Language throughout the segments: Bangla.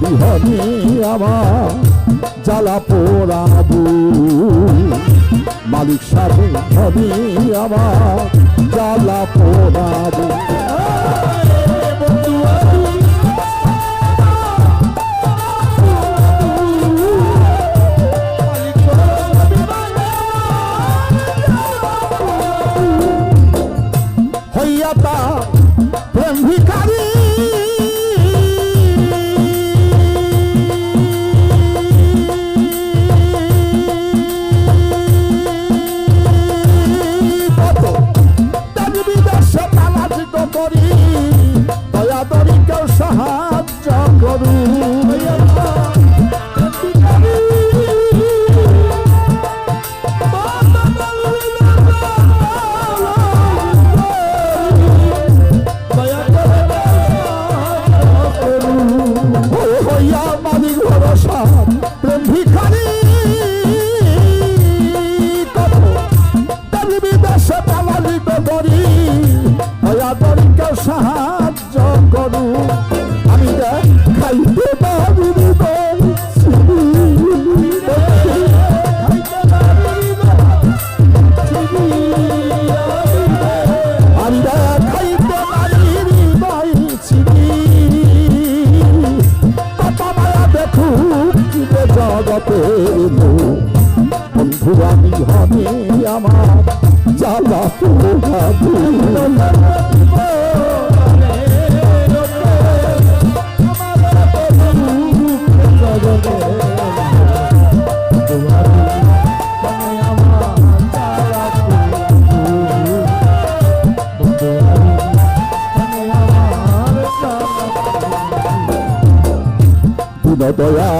বিহনে আমার জ্বালা পোড়াবু মালিক সাহেব হবি আমার জ্বালা পোড়াবু সাহায্য করু। আমি খাইতে পারি বন্ধু আমি হবে আমার জ্বালা দয়া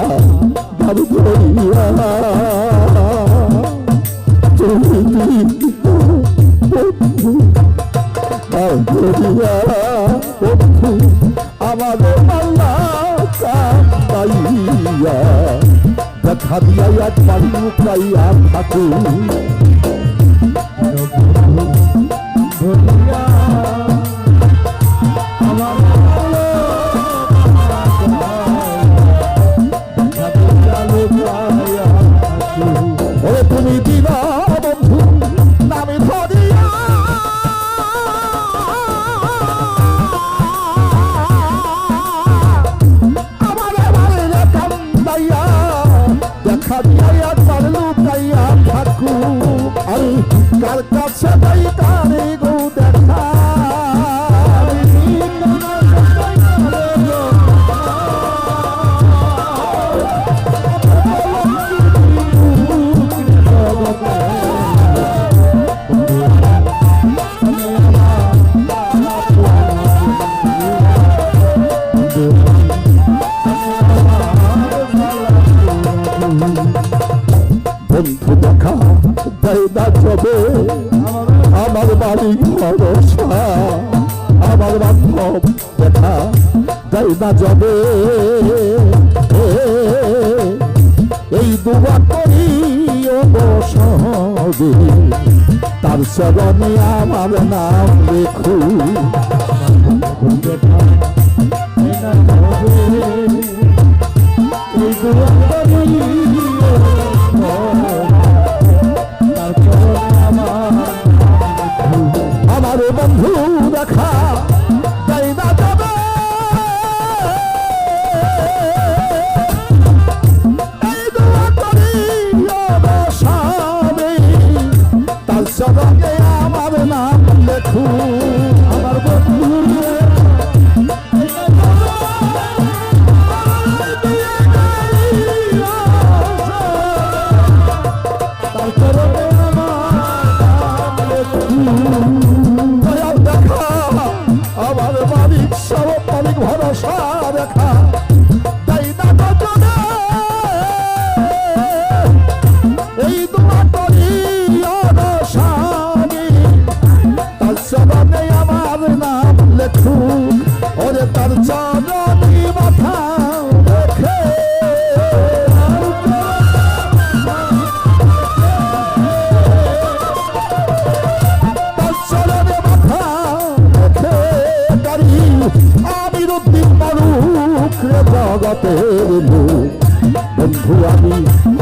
গাড়ি ধরিয়া তুমি বন্ধু? আমাদের মাল্লা কান্দাইয়া দেখা দিয়া একবার লুকাইয়া থাকু ওরে বন্ধু দেখা দেয় না যাবে। আমার বাড়ি ভরসা, আমার বান্ধব দেখা দেয় না যাবে। এই দুয়া করি অবসবে তার চরণে আমার নাম লেখু। দেখা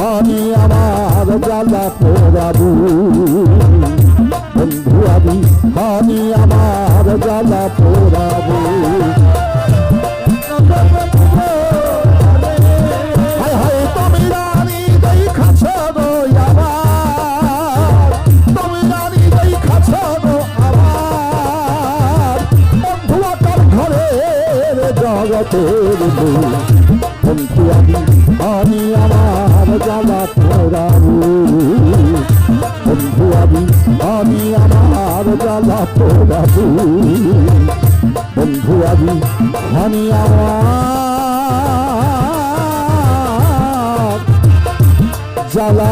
আমি আমার জ্বালা পোড়াবো। বন্ধু আমি আমি আমার জ্বালা পোড়াবো। হায় হায় আমার তোরা বন্ধু আমি আমি আমার। জ্বালা